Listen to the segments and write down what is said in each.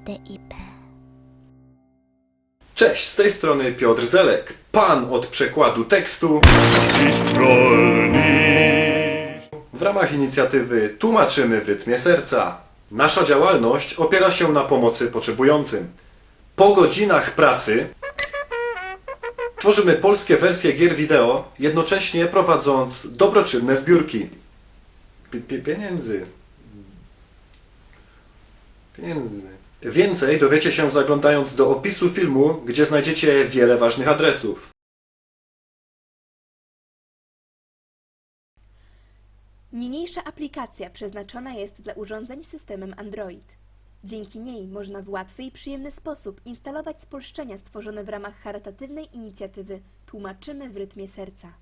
BDIP. Cześć, z tej strony Piotr Zelek, pan od przekładu tekstu. W ramach inicjatywy Tłumaczymy w rytmie serca. Nasza działalność opiera się na pomocy potrzebującym. Po godzinach pracy tworzymy polskie wersje gier wideo, jednocześnie prowadząc dobroczynne zbiórki. Pi- pi- Pieniędzy. Pieniędzy. Więcej dowiecie się zaglądając do opisu filmu, gdzie znajdziecie wiele ważnych adresów. Niniejsza aplikacja przeznaczona jest dla urządzeń systemem Android. Dzięki niej można w łatwy i przyjemny sposób instalować spolszczenia stworzone w ramach charytatywnej inicjatywy Tłumaczymy w rytmie serca.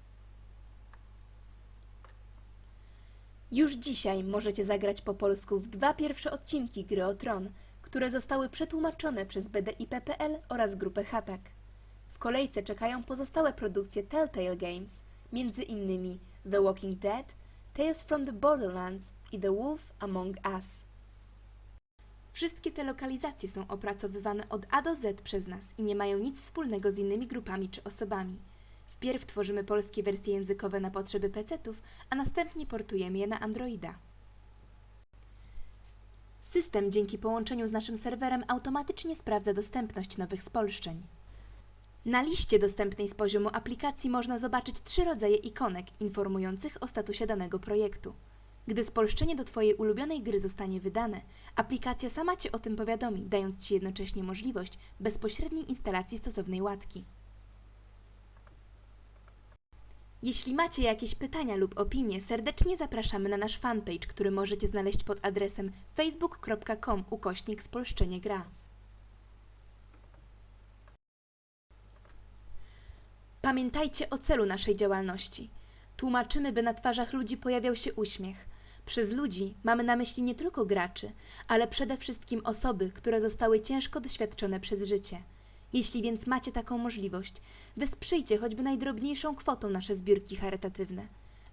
Już dzisiaj możecie zagrać po polsku w dwa pierwsze odcinki gry o Tron, które zostały przetłumaczone przez BDIP.pl oraz grupę Hatak. W kolejce czekają pozostałe produkcje Telltale Games, innymi The Walking Dead, Tales from the Borderlands i The Wolf Among Us. Wszystkie te lokalizacje są opracowywane od A do Z przez nas i nie mają nic wspólnego z innymi grupami czy osobami. Wpierw tworzymy polskie wersje językowe na potrzeby PC-ów, a następnie portujemy je na Androida. System dzięki połączeniu z naszym serwerem automatycznie sprawdza dostępność nowych spolszczeń. Na liście dostępnej z poziomu aplikacji można zobaczyć trzy rodzaje ikonek informujących o statusie danego projektu. Gdy spolszczenie do Twojej ulubionej gry zostanie wydane, aplikacja sama Cię o tym powiadomi, dając Ci jednocześnie możliwość bezpośredniej instalacji stosownej łatki. Jeśli macie jakieś pytania lub opinie, serdecznie zapraszamy na nasz fanpage, który możecie znaleźć pod adresem facebook.com ukośnik spolszczenie gra. Pamiętajcie o celu naszej działalności. Tłumaczymy, by na twarzach ludzi pojawiał się uśmiech. Przez ludzi mamy na myśli nie tylko graczy, ale przede wszystkim osoby, które zostały ciężko doświadczone przez życie. Jeśli więc macie taką możliwość, wesprzyjcie choćby najdrobniejszą kwotą nasze zbiórki charytatywne.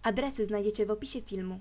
Adresy znajdziecie w opisie filmu.